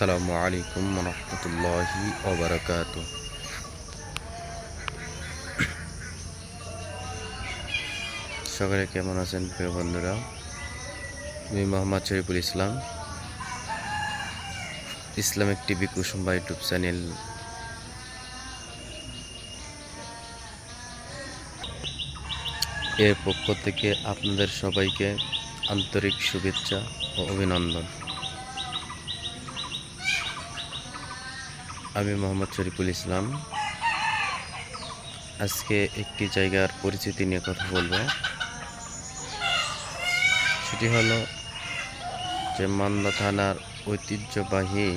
আসসালামু আলাইকুম রহমতুল্লাহি ওবরাকাত সকালে কেমন আছেন প্রিয় বন্ধুরা? আমি Mohammad Shariful Islam. Islamic TV Kusumba YouTube channel. এর পক্ষ থেকে আপনাদের সবাইকে আন্তরিক শুভেচ্ছা ও অভিনন্দন। আমি মোহাম্মদ শরীফুল ইসলাম। আজকে একটি জায়গার পরিচিতি নিয়ে কথা বলব। সেটি হলো যে মান্দা থানার ঐতিহ্যবাহী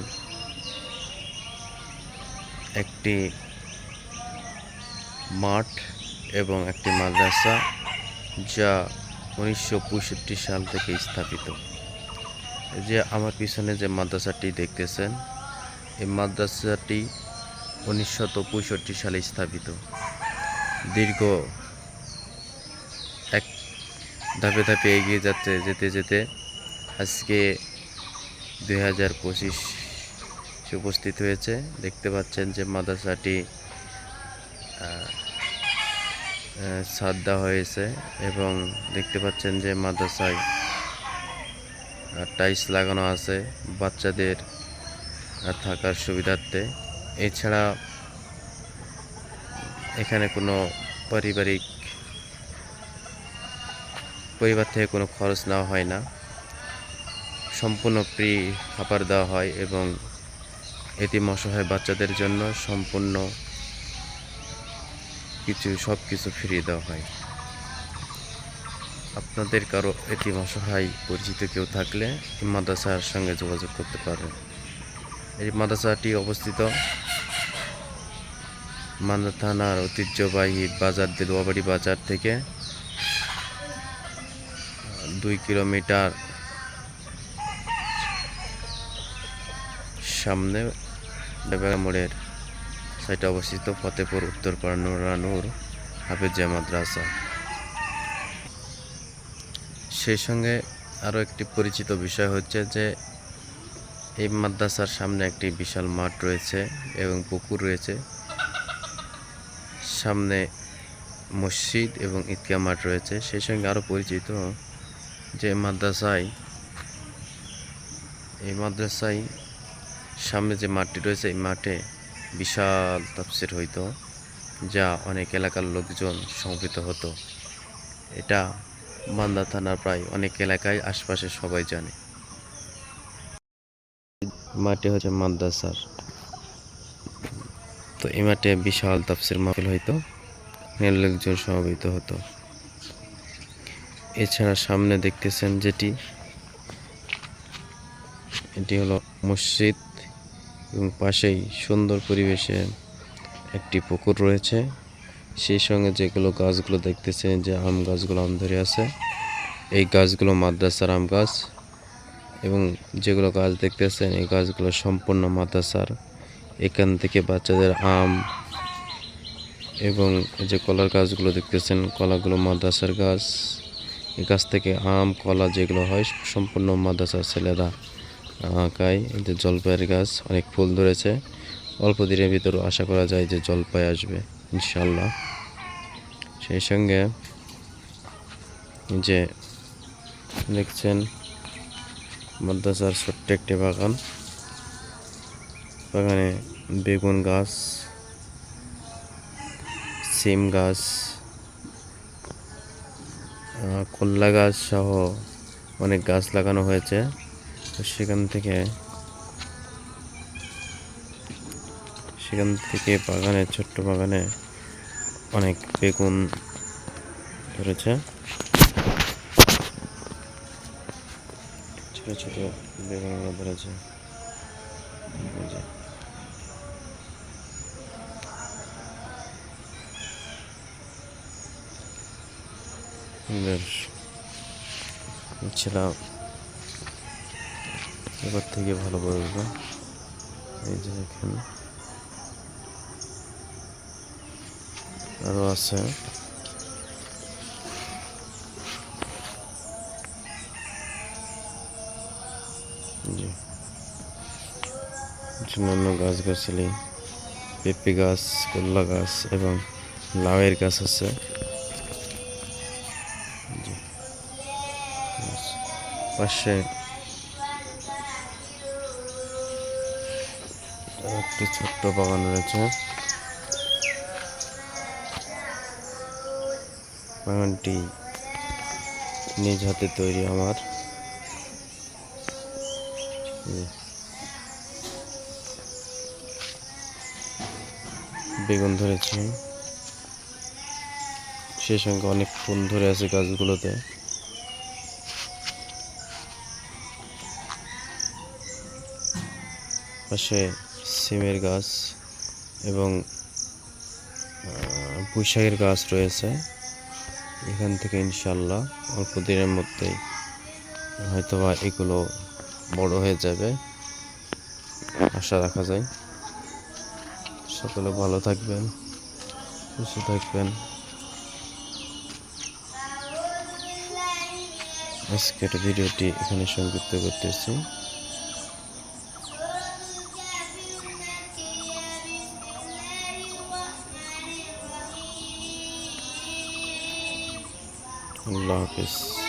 একটি মাঠ এবং একটি মাদ্রাসা যা উনিশশো পঁয়ষট্টি সাল থেকে স্থাপিত। যে আমার পিছনে যে মাদ্রাসাটি দেখতেছেন এই মাদ্রাসাটি উনিশশো পঁয়ষট্টি সালে স্থাপিত। দীর্ঘ এক ধাপে ধাপে এগিয়ে যাচ্ছে, যেতে যেতে আজকে দুই হাজার পঁচিশ উপস্থিত হয়েছে। দেখতে পাচ্ছেন যে মাদ্রাসাটি ছাদ দেওয়া হয়েছে এবং দেখতে পাচ্ছেন যে মাদ্রাসায় টাইলস লাগানো আছে বাচ্চাদের। থাকার সুবিধার্থে। এছাড়া এখানে কোনো পারিবারিক পরিবার থেকে কোনো খরচ নেওয়া হয় না। সম্পূর্ণ ফ্রি খাবার দেওয়া হয় এবং এটি অসহায় বাচ্চাদের জন্য সম্পূর্ণ কিছু সব কিছু ফ্রি দেওয়া হয়। আপনাদের কারও এটি অসহায় পরিচিত কেউ থাকলে মাদ্রাসার সঙ্গে যোগাযোগ করতে পারেন। এই মাদ্রাসাটি অবস্থিত। মান্দা থানার ঐতিহ্যবাহী বাজার দেলুয়াবাড়ি বাজার থেকে দুই কিলোমিটার সামনে মোড়ের সাইটে অবস্থিত ফতেপুর, উত্তরপাড়া নুরানুর হাফেজিয়া মাদ্রাসা। সেই সঙ্গে আরও একটি পরিচিত বিষয় হচ্ছে যে এই মাদ্রাসার সামনে একটি বিশাল মাঠ রয়েছে এবং পুকুর রয়েছে। সামনে মসজিদ এবং ঈদগাহ মাঠ রয়েছে। সেই সঙ্গে আরও পরিচিত যে মাদ্রাসায়, এই মাদ্রাসায় সামনে যে মাঠটি রয়েছে, এই মাঠে বিশাল তাফসির হইতো, যা অনেক এলাকার লোকজন সমবেত হতো। এটা মান্দা থানার প্রায় অনেক এলাকায় আশপাশে সবাই জানে। মাঠে হচ্ছে মাদ্রাসার। তো এই মাঠে বিশাল তাফসির মাহফিল হইতো লোকজন সমবেত হতো। এছাড়া সামনে দেখতেছেন যেটি, এটি হলো মসজিদ এবং পাশেই সুন্দর পরিবেশে একটি পুকুর রয়েছে। সেই সঙ্গে যেগুলো গাছগুলো দেখতেছেন যে আম গাছগুলো আম ধরে আছে, এই গাছগুলো মাদ্রাসার আম গাছ। এবং যেগুলো গাছ দেখতেছেন, এই গাছগুলো সম্পূর্ণ মাদ্রাসার এখান থেকে বাচ্চাদের আম এবং যে কলার গাছগুলো দেখতেছেন, কলাগুলো মাদ্রাসার গাছ। এই গাছ থেকে আম, কলা যেগুলো হয়, সম্পূর্ণ মাদ্রাসার ছেলেরা আঁকায় যে জলপাইয়ের গাছ, অনেক ফুল ধরেছে। অল্প দিনের ভিতর আশা করা যায় যে জলপাই আসবে ইনশাল্লাহ সেই সঙ্গে যে দেখছেন মাদ্রাসার ছোট্ট একটি বাগান। বাগানে বেগুন গাছ, সিম গাছ কল্লা গাছ সহ অনেক গাছ লাগানো হয়েছে। সেখান থেকে সেখান থেকে বাগানে, ছোট্ট বাগানে অনেক বেগুন ধরেছে। ছোট ছোট বেগুনগুলো ধরেছে। ছিলাম। এবার থেকে ভালো বলব। এই যে এখানে। আরও আছে। অন্যান্য গাছগাছালি, পেঁপে গাছ কলা গাছ এবং লাউয়ের গাছ আছে। পাশে একটি ছোট্ট বাগান রয়েছে। বাগানটি নিজ হাতে তৈরি আমার। বেগুন ধরেছে সেই সঙ্গে অনেক ফুল ধরে আছে গাছগুলোতে। পাশে সিমের গাছ এবং পুঁইশাকের গাছ রয়েছে। এখান থেকে ইনশাল্লাহ অল্প দিনের মধ্যেই হয়তোবা এগুলো বড় হয়ে যাবে। আশা রাখা যায়। সকলে ভালো থাকবেন সুস্থ থাকবেন। আজকের ভিডিওটি এখানে সংযুক্ত করতেছি। আল্লাহ হাফিজ।